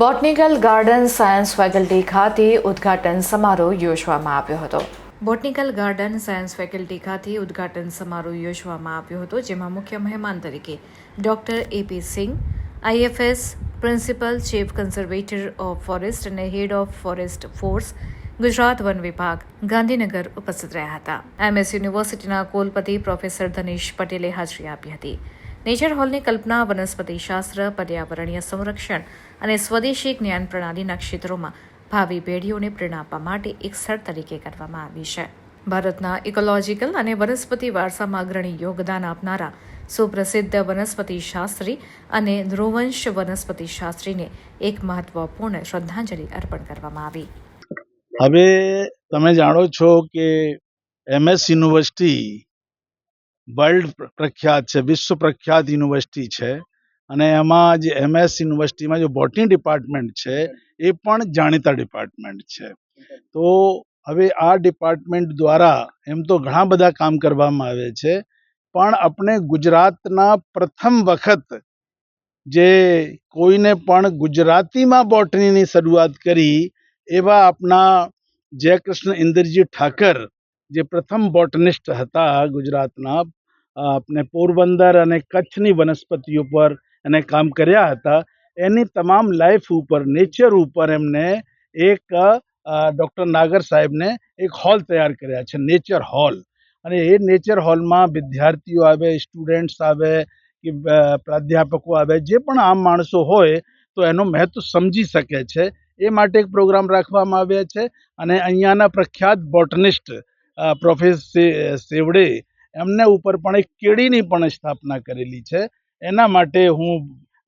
Botanical garden science faculty ખાતે ઉદ્ઘાટન સમારોહ યોજવામાં આવ્યો હતો. બોટનિકલ ગાર્ડન સાયન્સ ફેકલ્ટી ખાતે ઉદ્ઘાટન સમારોહ યોજવામાં આવ્યો હતો, જેમાં મુખ્ય મહેમાન તરીકે doctor A P Singh IFS principal chief conservator of forest અને head of forest force Gujarat one વિભાગ ગાંધીનગર ઉપસ્થિત રહ્યા હતા. એમએસ યુનિવર્સિટીના કુલપતિ પ્રોફેસર ધનેશ પટેલે હાજરી આપી હતી. નેચર હોલની કલ્પના વનસ્પતિશાસ્ત્ર પર્યાવરણીય સંરક્ષણ અને સ્વદેશી જ્ઞાન પ્રણાલીના ક્ષેત્રોમાં ભાવિ પેઢીઓને પ્રેરણા આપવા માટે એક સ્થળ તરીકે કરવામાં આવી છે. ભારતના ઇકોલોજીકલ અને વનસ્પતિ વારસામાં અગ્રણી યોગદાન આપનારા સુપ્રસિદ્ધ વનસ્પતિ શાસ્ત્રી અને ધ્રુવંશ વનસ્પતિ શાસ્ત્રીને એક મહત્વપૂર્ણ શ્રદ્ધાંજલિ અર્પણ કરવામાં આવી. હવે તમે જાણો છો કે એમએસ યુનિવર્સિટી વર્લ્ડ પ્રખ્યાત છે, વિશ્વ પ્રખ્યાત યુનિવર્સિટી છે. અને એમાં જે એમએસ યુનિવર્સિટીમાં જે બોટની ડિપાર્ટમેન્ટ છે, એ પણ જાણીતા ડિપાર્ટમેન્ટ છે. તો હવે આ ડિપાર્ટમેન્ટ દ્વારા એમ તો ઘણા બધા કામ કરવામાં આવે છે, પણ આપણે ગુજરાતના પ્રથમ વખત જે કોઈને પણ ગુજરાતીમાં બોટનીની શરૂઆત કરી, એવા આપણા જયકૃષ્ણ ઇન્દ્રજી ઠાકર, જે પ્રથમ બોટનિસ્ટ હતા ગુજરાતના આપણે પોરબંદર અને કચ્છની વનસ્પતિઓ પર એને કામ કર્યા હતા. એની તમામ લાઈફ ઉપર નેચર ઉપર એમને એક ડૉક્ટર નાગર સાહેબને એક હોલ તૈયાર કર્યા છે નેચર હોલ અને એ નેચર હોલમાં વિદ્યાર્થીઓ આવે સ્ટુડન્ટ્સ આવે કે પ્રાધ્યાપકો આવે, જે પણ આમ માણસો હોય તો એનું મહત્વ સમજી શકે છે. એ માટે એક પ્રોગ્રામ રાખવામાં આવ્યા છે. અને અહીંયાના પ્રખ્યાત બોટનિસ્ટ પ્રોફેસર સેવડે એમને ઉપર પણ એક કેડીની પણ સ્થાપના કરેલી છે. એના માટે હું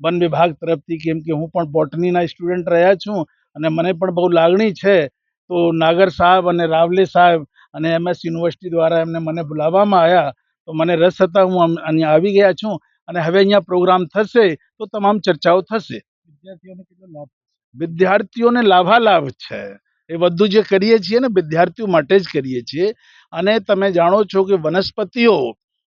વન વિભાગ તરફથી, કેમ કે હું પણ બોટનીના સ્ટુડન્ટ રહ્યા છું અને મને પણ બહુ લાગણી છે, તો નાગર સાહેબ અને રાવલે સાહેબ અને એમએસ યુનિવર્સિટી દ્વારા એમને મને બોલાવવામાં આવ્યા, તો મને રસ હતા, હું અહીંયા આવી ગયા છું અને હવે અહીંયા પ્રોગ્રામ થશે, તો તમામ ચર્ચાઓ થશે. વિદ્યાર્થીઓને કેટલો લાભ વિદ્યાર્થીઓને લાભાલાભ છે. એ બધું જે કરીએ છીએ ને, વિદ્યાર્થીઓ માટે જ કરીએ છીએ. અને તમે જાણો છો કે વનસ્પતિઓ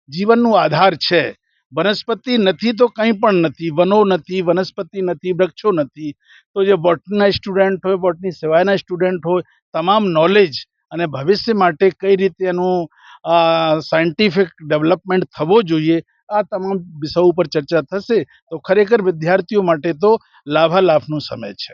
જીવનનો આધાર છે. વનસ્પતિ નથી તો કંઈ પણ નથી. વનો નથી, વનસ્પતિ નથી, વૃક્ષો નથી. તો જે બોટનીના સ્ટુડન્ટ હોય, બોટની સિવાયના સ્ટુડન્ટ હોય, તમામ નોલેજ અને ભવિષ્ય માટે કઈ રીતે એનું સાયન્ટિફિક ડેવલપમેન્ટ થવો જોઈએ, આ તમામ વિષયો ઉપર ચર્ચા થશે. તો ખરેખર વિદ્યાર્થીઓ માટે તો લાભાલાભનો સમય છે.